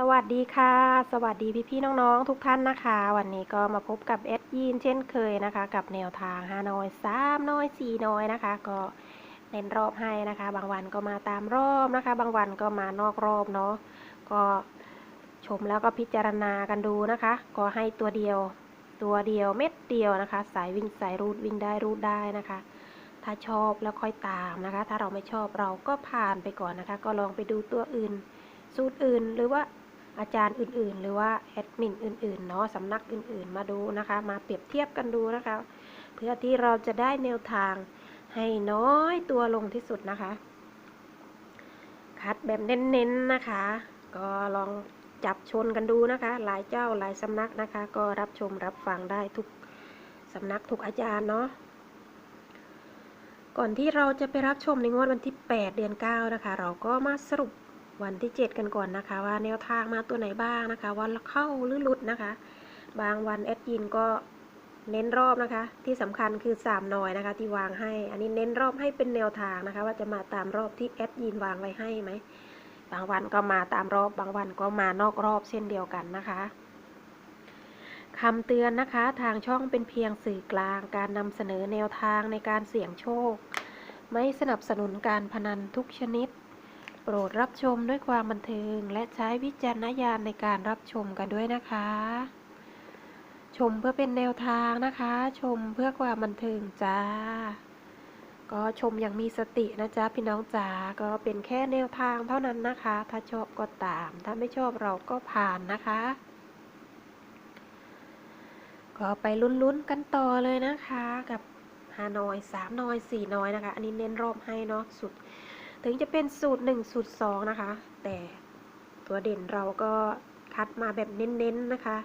สวัสดีค่ะ สวัสดีพี่ๆน้องๆ ทุกท่านนะคะ วันนี้ก็มาพบกับแอดยีนเช่นเคยนะคะ กับแนวทางฮานอยสามน้อยสี่น้อยนะคะ ก็เน้นรอบให้นะคะ บางวันก็มาตามรอบนะคะ บางวันก็มานอกรอบเนาะก็ชมแล้วก็พิจารณากันดูนะคะ ก็ให้ตัวเดียว ตัวเดียวเม็ดเดียวนะคะ สายวิ่งสายรูดวิ่งได้รูดได้นะคะ ถ้าชอบแล้วค่อยตามนะคะ ถ้าเราไม่ชอบเราก็ผ่านไปก่อนนะคะ ก็ลองไปดูตัวอื่นสูตรอื่นหรือว่า อาจารย์อื่นๆ หรือว่าแอดมินอื่นๆเนาะสำนักอื่นๆมาดูนะคะ มาเปรียบเทียบกันดูนะคะ เพื่อที่เราจะได้แนวทางให้น้อยตัวลงที่สุดนะคะ คัดแบบเน้นๆนะคะ ก็ลองจับชนกันดูนะคะ หลายเจ้าหลายสำนักนะคะ ก็รับชมรับฟังได้ทุกสำนักทุกอาจารย์เนาะก่อนที่เราจะไปรับชมในงวดวันที่ 8 เดือน 9 นะคะ เราก็มาสรุป วันที่ 7 กันก่อนนะคะ ว่าแนวทางมาตัวไหนบ้างนะคะวันเข้าหรือหลุดนะคะ บางวันแอดยินก็เน้นรอบนะคะ ที่สำคัญคือ3หน่อยนะคะ ที่วางให้ อันนี้เน้นรอบให้เป็นแนวทางนะคะ ว่าจะมาตามรอบที่แอดยินวางไว้ให้ไหมบางวันก็มาตามรอบ บางวันก็มานอกรอบเช่นเดียวกันนะคะคำเตือนนะคะ ทางช่องเป็นเพียงสื่อกลาง การนำเสนอแนวทางในการเสี่ยงโชค ไม่สนับสนุนการพนันทุกชนิด ปรดรับชมด้วยความบันเทิง และใช้วิจารณญาณในการรับชมกันด้วยนะคะ ชมเพื่อเป็นแนวทางนะคะ ชมเพื่อความบันเทิงจ้า ก็ชมอย่างมีสตินะจ๊ะพี่น้องจ๋าก็เป็นแค่แนวทางเท่านั้นนะคะ ถ้าชอบก็ตาม ถ้าไม่ชอบเราก็ผ่านนะคะก็ไปลุ้นๆกันต่อเลยนะคะ กับฮานอยสามนอยสี่นอยนะคะ อันนี้เน้นรอบให้เนาะสุด ถึงจะเป็นสูตรหนึ่งสูตรสองนะคะ แต่ตัวเด่นเราก็คัดมาแบบเน้นๆนะคะ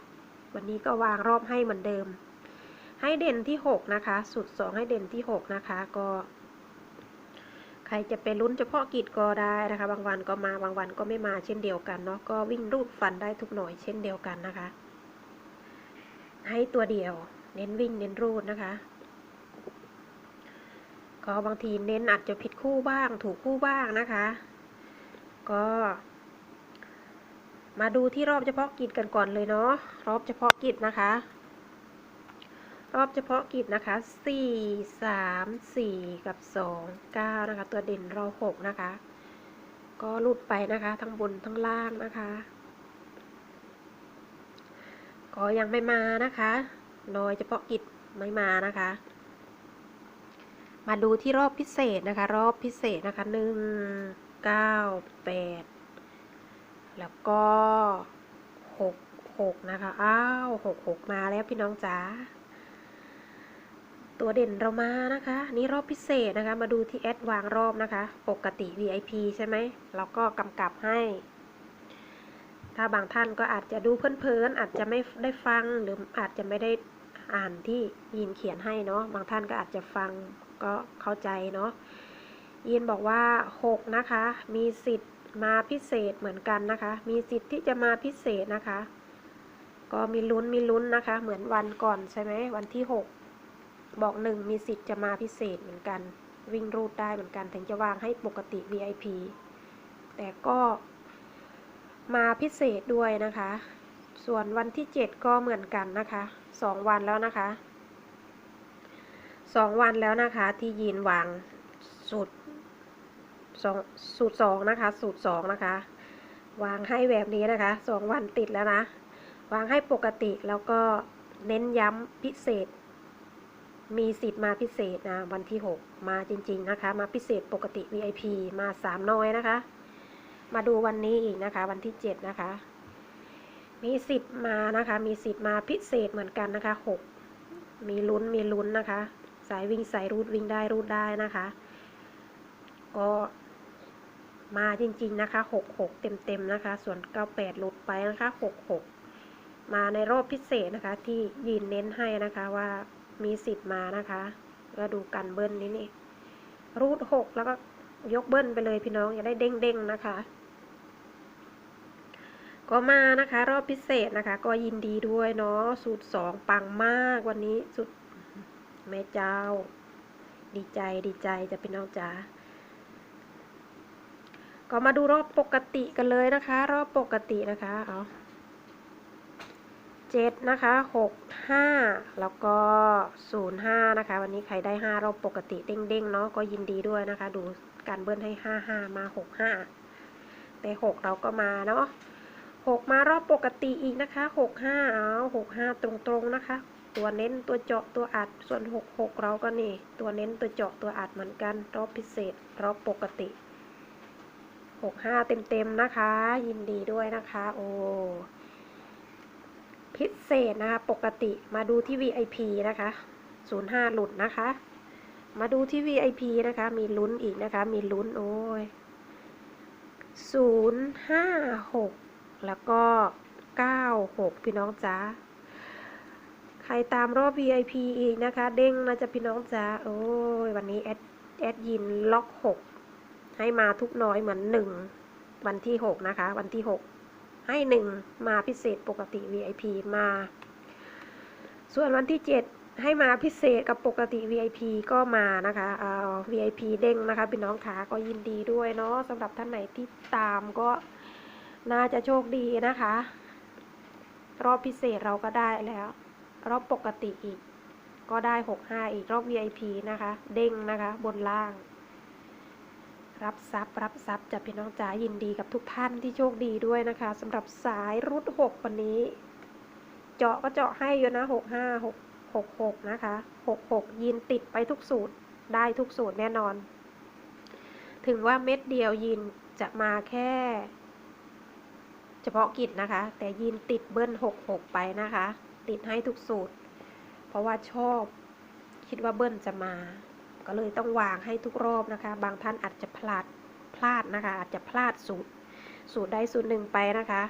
วันนี้ก็วางรอบให้เหมือนเดิม ให้เด่นที่หกนะคะ สูตรสองให้เด่นที่หกนะคะ ก็ ใครจะไปลุ้นเฉพาะกิจก็ได้นะคะ บางวันก็มา บางวันก็ไม่มาเช่นเดียวกันเนาะ ก็วิ่งรูดฟันได้ทุกหน่วยเช่นเดียวกันนะคะ ให้ตัวเดียว เน้นวิ่งเน้นรูดนะคะ ก็บางทีเน้นอาจจะผิดคู่บ้าง ถูกคู่บ้างนะคะ ก็ มาดูที่รอบเฉพาะกิจกันก่อนเลยเนาะรอบเฉพาะกิจนะคะ รอบเฉพาะกิจนะคะสี่สามสี่กับสองเก้านะคะ ตัวเด่นราหกนะคะ ก็หลุดไปนะคะ ทั้งบนทั้งล่างนะคะก็ยังไม่มานะคะโดยเฉพาะกิจไม่มานะคะ มาดูที่รอบพิเศษนะคะ รอบพิเศษนะคะหนึ่งเก้าแปดแล้วก็หกหกนะคะ อ้าวหกหกมาแล้วพี่น้องจ๋าตัวเด่นเรามานะคะ นี่รอบพิเศษนะคะ มาดูที่แอดวางรอบนะคะ ปกติ VIP ใช่ไหมเราก็กำกับให้ ถ้าบางท่านก็อาจจะดูเพลินๆอาจจะไม่ได้ฟังหรืออาจจะไม่ได้อ่านที่ยินเขียนให้เนาะบางท่านก็อาจจะฟัง ก็เข้าใจเนาะยินบอกว่า 6 นะคะ มีสิทธิ์มาพิเศษเหมือนกันนะคะ มีสิทธิ์ที่จะมาพิเศษนะคะ ก็มีลุ้นมีลุ้นนะคะ เหมือนวันก่อนใช่ไหมวันที่ 6 บอกหนึ่งมีสิทธิ์จะมาพิเศษเหมือนกัน วิ่งรูดได้เหมือนกัน ถึงจะวางให้ปกติ VIP แต่ก็มาพิเศษด้วยนะคะ ส่วนวันที่ 7 ก็เหมือนกันนะคะ 2 วันแล้วนะคะ สองวันแล้วนะคะที่ยีนวางสูตรสองสูตรสองนะคะ สูตรสองนะคะ วางให้แบบนี้นะคะสองวันติดแล้วนะ วางให้ปกติแล้วก็เน้นย้ำพิเศษ มีสิทธิ์มาพิเศษนะวันที่ 6 มาจริง ๆนะคะ มาพิเศษปกติ VIP มาสามน้อยนะคะ มาดูวันนี้อีกนะคะ วันที่ 7 นะคะ มีสิทธิ์มานะคะ มีสิทธิ์มาพิเศษเหมือนกันนะคะ 6 มีลุ้นมีลุ้นนะคะ สายวิ่งสายรูดวิ่งได้รูดได้นะคะ ก็มาจริงๆนะคะ 66 เต็มๆนะคะ ส่วน 98หลุดไปนะคะ 66 มาในรอบพิเศษนะคะ ที่ยีนเน้นให้นะคะว่ามีสิทธิ์มานะคะก็ดูกันเบิ้ลนี้นี่รูด 6 แล้วก็ยกเบิ้ลไปเลยพี่น้องอย่าได้เด้งๆนะคะ ก็มานะคะ รอบพิเศษนะคะ ก็ยินดีด้วยเนาะสูตรสองปังมากวันนี้สุด แม่เจ้า ดีใจดีใจจะเป็นน้องจ๋าก็มาดูรอบปกติกันเลยนะคะ รอบปกตินะคะเอาเจ็ดนะคะหกห้าแล้วก็ศูนย์ห้านะคะ วันนี้ใครได้ห้ารอบปกติเด้งๆเนาะก็ยินดีด้วยนะคะ ดูการเบิ้ลให้ห้าห้ามาหกห้าแต่หกเราก็มาเนาะหกมารอบปกติอีกนะคะหกห้าเอาหกห้าตรงๆนะคะ ตัวเน้นตัวเจาะตัวอัดส่วนหกหกเราก็นี่ ตัวเน้นตัวเจาะตัวอัดเหมือนกัน รอบพิเศษ รอบปกติหกห้าเต็มๆนะคะ ยินดีด้วยนะคะ โอ้พิเศษนะคะ ปกติมาดูที่ VIP นะคะศูนย์ห้าหลุดนะคะ มาดูที่ VIP นะคะ มีลุ้นอีกนะคะ มีลุ้นโอ้ยศูนย์ห้าหกแล้วก็เก้าหกพี่น้องจ้า ใครตามรอบ VIP อีกนะคะ เด้งนะจ๊ะพี่น้องจ้าโอ้ยวันนี้แอดแอดยินล็อกหกให้มาทุกน้อยเหมือนหนึ่งวันที่หกนะคะ วันที่หกให้หนึ่งมาพิเศษปกติ VIP มา ส่วนวันที่เจ็ดให้มาพิเศษกับปกติ VIP ก็มานะคะเอา VIP เด้งนะคะพี่น้องขาก็ยินดีด้วยเนาะสำหรับท่านไหนที่ตามก็น่าจะโชคดีนะคะ รอบพิเศษเราก็ได้แล้ว รอบปกติอีก ก็ได้หกห้าอีกรอบ VIP นะคะ เด้งนะคะ บนล่าง รับทรัพย์ รับทรัพย์จากพี่น้องจ๋ายินดีกับทุกท่านที่โชคดีด้วยนะคะสำหรับสายรุดหกวันนี้ เจาะก็เจาะให้อยู่นะหกห้าหกหกนะคะหกหกยินติดไปทุกสูตร ได้ทุกสูตรแน่นอน ถึงว่าเม็ดเดียวยินจะมาแค่เฉพาะกิจนะคะ แต่ยินติดเบิ้ลหกหกไปนะคะ ติดให้ทุกสูตร เพราะว่าชอบคิดว่าเบิ้ลจะมา ก็เลยต้องวางให้ทุกรอบนะคะ บางท่านอาจจะพลาดพลาดนะคะ อาจจะพลาดสูตร สูตรใดสูตรหนึ่งไปนะคะ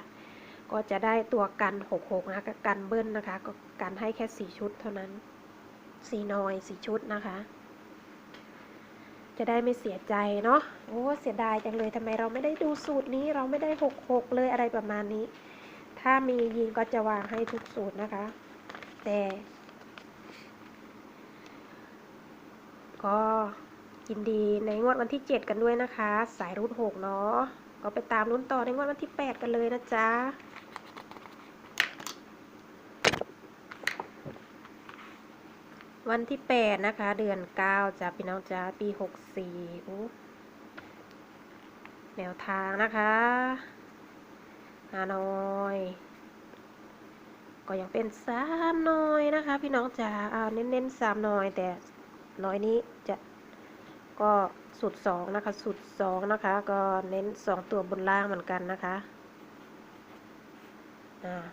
ก็จะได้ตัวกันหกหกนะคะกันเบิ้ลนะคะ ก็กันให้แค่สี่ชุดเท่านั้นสี่นอยสี่ชุดนะคะจะได้ไม่เสียใจเนาะ โอ้ เสียดายจังเลย ทำไมเราไม่ได้ดูสูตรนี้ เราไม่ได้หกหกเลยอะไรประมาณนี้ ถ้ามียิงก็จะวางให้ทุกสูตรนะคะ แต่ ก็ยินดีในงวดวันที่ 7 กันด้วยนะคะ สายรุ่น6เนาะก็ไปตามรุ่นต่อในงวดวันที่ 8 กันเลยนะจ๊ะวันที่ 8 นะคะ เดือน 9จ้ะพี่น้องจ้าปี 64แนวทางนะคะ ฮานอย ก็ยังเป็นสามน้อยนะคะ พี่น้องจ๋าเอาเน้นๆสามน้อย แต่น้อยนี้จะก็สูตรสองนะคะสูตรสองนะคะ ก็เน้นสองตัวบนล่างเหมือนกันนะคะอ่า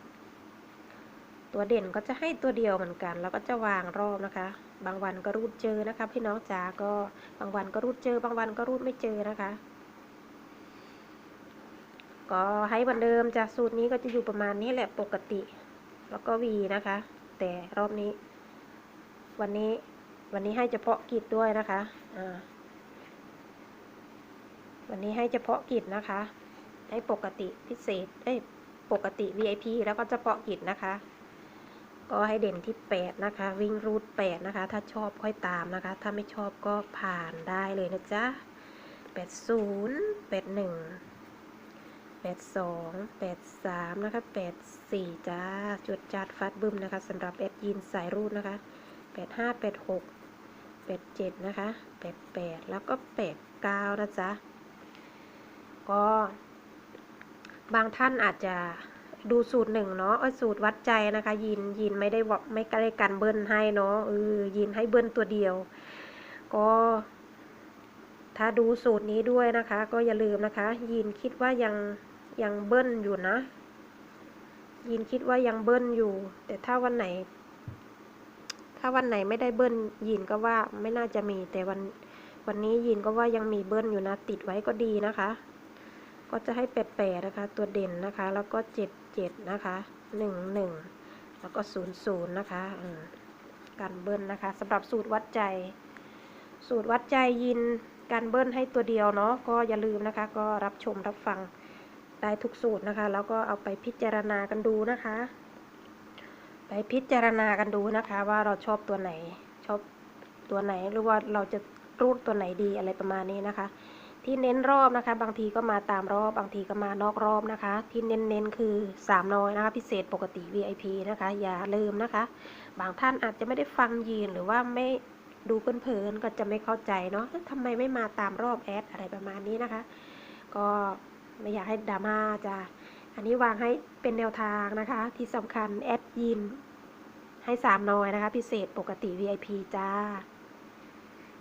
ตัวเด่นก็จะให้ตัวเดียวเหมือนกัน แล้วก็จะวางรอบนะคะ บางวันก็รูดเจอนะคะ พี่น้องจ๋าก็บางวันก็รูดเจอ บางวันก็รูดไม่เจอนะคะ ก็ให้เหมือนเดิมจากสูตรนี้ก็จะอยู่ประมาณนี้แหละปกติ แล้วก็วีนะคะ แต่รอบนี้ วันนี้วันนี้ให้เฉพาะกิจด้วยนะคะอ่าวันนี้ให้เฉพาะกิจนะคะ ให้ปกติพิเศษเอ้ยปกติ VIP แล้วก็เฉพาะกิจนะคะ ก็ให้เด่นที่ 8 นะคะ วิ่งรูด8นะคะ ถ้าชอบค่อยตามนะคะ ถ้าไม่ชอบก็ผ่านได้เลยนะจ๊ะ80 81 82 83 นะคะ 84 จ้า จุดจัดฟัดบึมนะคะสำหรับแอดยินสายรูดนะคะ 85 86 87 นะคะ 88 แล้วก็ 89 นะจ๊ะ ก็ บางท่านอาจจะดูสูตรหนึ่งเนาะเอ้สูตรวัดใจนะคะ ยินยินไม่ได้วไม่ได้กันเบิ้ลให้เนาะเออยินให้เบิ้ลตัวเดียว ก็ถ้าดูสูตรนี้ด้วยนะคะ ก็อย่าลืมนะคะ ยินคิดว่ายัง ยังเบิ้ลอยู่นะ ยินคิดว่ายังเบิ้ลอยู่ แต่ถ้าวันไหน ถ้าวันไหนไม่ได้เบิ้ลยินก็ว่าไม่น่าจะมี แต่วันวันนี้ยินก็ว่ายังมีเบิ้ลอยู่นะ ติดไว้ก็ดีนะคะ ก็จะให้แปดแปดนะคะ ตัวเด่นนะคะ แล้วก็เจ็ดเจ็ดนะคะหนึ่งหนึ่งแล้วก็ศูนย์ศูนย์นะคะการเบิ้ลนะคะสำหรับสูตรวัดใจ สูตรวัดใจยินการเบิ้ลให้ตัวเดียวเนาะก็อย่าลืมนะคะ ก็รับชมรับฟัง ได้ทุกสูตรนะคะ แล้วก็เอาไปพิจารณากันดูนะคะ ไปพิจารณากันดูนะคะ ว่าเราชอบตัวไหน ชอบตัวไหนหรือว่าเราจะรูดตัวไหนดีอะไรประมาณนี้นะคะ ที่เน้นรอบนะคะ บางทีก็มาตามรอบบางทีก็มานอกรอบนะคะ ที่เน้นๆคือ3น้อยนะคะ พิเศษปกติ VIP นะคะ อย่าลืมนะคะ บางท่านอาจจะไม่ได้ฟังยีนหรือว่าไม่ดูเพลินๆก็จะไม่เข้าใจเนาะทำไมไม่มาตามรอบแอดอะไรประมาณนี้นะคะ ก็ ไม่อยากให้ดราม่าจ้ะอันนี้วางให้เป็นแนวทางนะคะ ที่สำคัญแอดยินให้สามน้อยนะคะ พิเศษปกติ VIP จ้า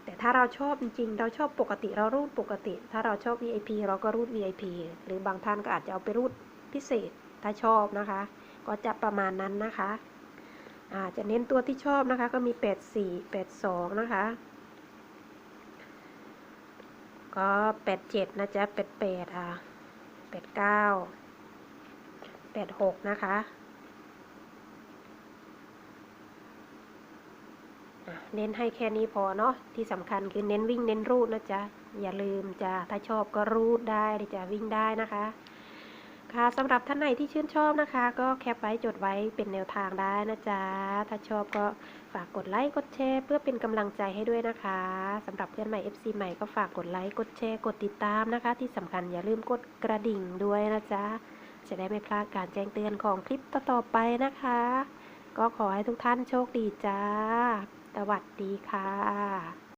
แต่ถ้าเราชอบจริง ๆ เราชอบปกติเรารูดปกติ ถ้าเราชอบ VIP เราก็รูด VIP หรือบางท่านก็อาจจะเอาไปรูดพิเศษถ้าชอบนะคะ ก็จะประมาณนั้นนะคะอาจะเน้นตัวที่ชอบนะคะ ก็มี 84 82 นะคะ ก็ 87 นะจ๊ะ 88 อะ ปดเก้าแปดหกนะคะเน้นให้แค่นี้พอเนาะที่สำคัญคือเน้นวิ่งเน้นรูดนะจ๊ะ อย่าลืมจ้ะถ้าชอบก็รูดได้จ้ะวิ่งได้นะคะ ค่ะสำหรับท่านไหนที่ชื่นชอบนะคะ ก็แคปไว้จดไว้เป็นแนวทางได้นะจ๊ะ ถ้าชอบก็ฝากกดไลค์กดแชร์เพื่อเป็นกำลังใจให้ด้วยนะคะสำหรับเพื่อนใหม่ FC ใหม่ก็ฝากกดไลค์กดแชร์กดติดตามนะคะ ที่สำคัญอย่าลืมกดกระดิ่งด้วยนะจ๊ะ จะได้ไม่พลาดการแจ้งเตือนของคลิปต่อๆไปนะคะ ก็ขอให้ทุกท่านโชคดีจ้าสวัสดีค่ะ